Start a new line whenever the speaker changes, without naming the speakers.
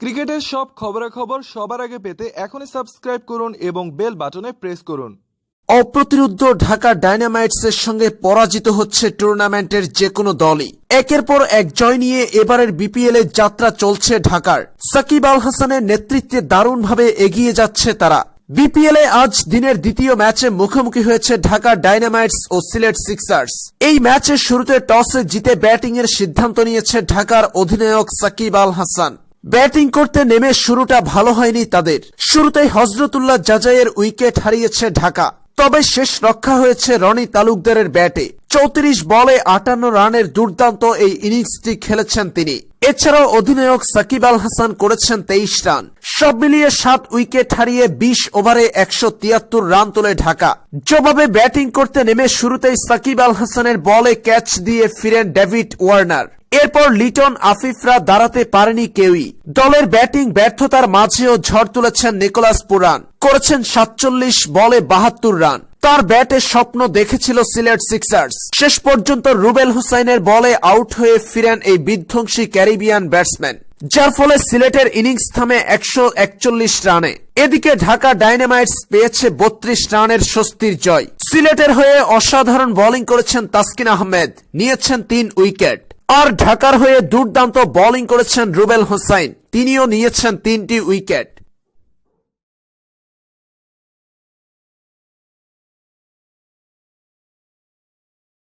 ক্রিকেটের সব খবরাখবর সবার আগে পেতে এখনই সাবস্ক্রাইব করুন এবং বেল বাটনে প্রেস করুন।
অপ্রতিরুদ্ধ ঢাকা ডায়নামাইটসের সঙ্গে পরাজিত হচ্ছে টুর্নামেন্টের যে কোনো দলই। একের পর এক জয় নিয়ে এবারের বিপিএল এর যাত্রা চলছে ঢাকার। সাকিব আল হাসানের নেতৃত্বে দারুণভাবে এগিয়ে যাচ্ছে তারা। বিপিএল এ আজ দিনের দ্বিতীয় ম্যাচে মুখোমুখি হয়েছে ঢাকা ডায়নামাইটস ও সিলেট সিক্সার্স। এই ম্যাচের শুরুতে টসে জিতে ব্যাটিং এর সিদ্ধান্ত নিয়েছে ঢাকার অধিনায়ক সাকিব আল হাসান। ব্যাটিং করতে নেমে শুরুটা ভালো হয়নি তাদের। শুরুতে হজরতুল্লাহ জাজাইয়ের উইকেট হারিয়েছে ঢাকা। তবে শেষ রক্ষা হয়েছে রনি তালুকদারের ব্যাটে। চৌত্রিশ বলে আটান্ন রানের দুর্দান্ত এই ইনিংসটি খেলেছেন তিনি। এছাড়াও অধিনায়ক সাকিব আল হাসান করেছেন তেইশ রান। সব মিলিয়ে সাত উইকেট হারিয়ে বিশ ওভারে একশো তিয়াত্তর রান তোলে ঢাকা। জবাবে ব্যাটিং করতে নেমে শুরুতেই সাকিব আল হাসানের বলে ক্যাচ দিয়ে ফিরেন ডেভিড ওয়ার্নার। এরপর লিটন আফিফরা দাঁড়াতে পারেনি কেউই। দলের ব্যাটিং ব্যর্থতার মাঝেও ঝড় তুলেছেন নিকোলাস পুরান। করেছেন সাতচল্লিশ বলে বাহাত্তর রান। তার ব্যাটে স্বপ্ন দেখেছিল সিলেট সিক্সার্স। শেষ পর্যন্ত রুবেল হুসাইনের বলে আউট হয়ে ফিরেন এই বিধ্বংসী ক্যারিবিয়ান ব্যাটসম্যান। যার ফলে সিলেটের ইনিংস থামে একশো একচল্লিশ রানে। এদিকে ঢাকা ডাইনামাইটস পেয়েছে বত্রিশ রানের স্বস্তির জয়। সিলেটের হয়ে অসাধারণ বোলিং করেছেন তাসকিন আহমেদ, নিয়েছেন তিন উইকেট। আর ঢাকার হয়ে দুর্দান্ত বোলিং করেছেন রুবেল হোসাইন, তিনিও নিয়েছেন তিনটি উইকেট।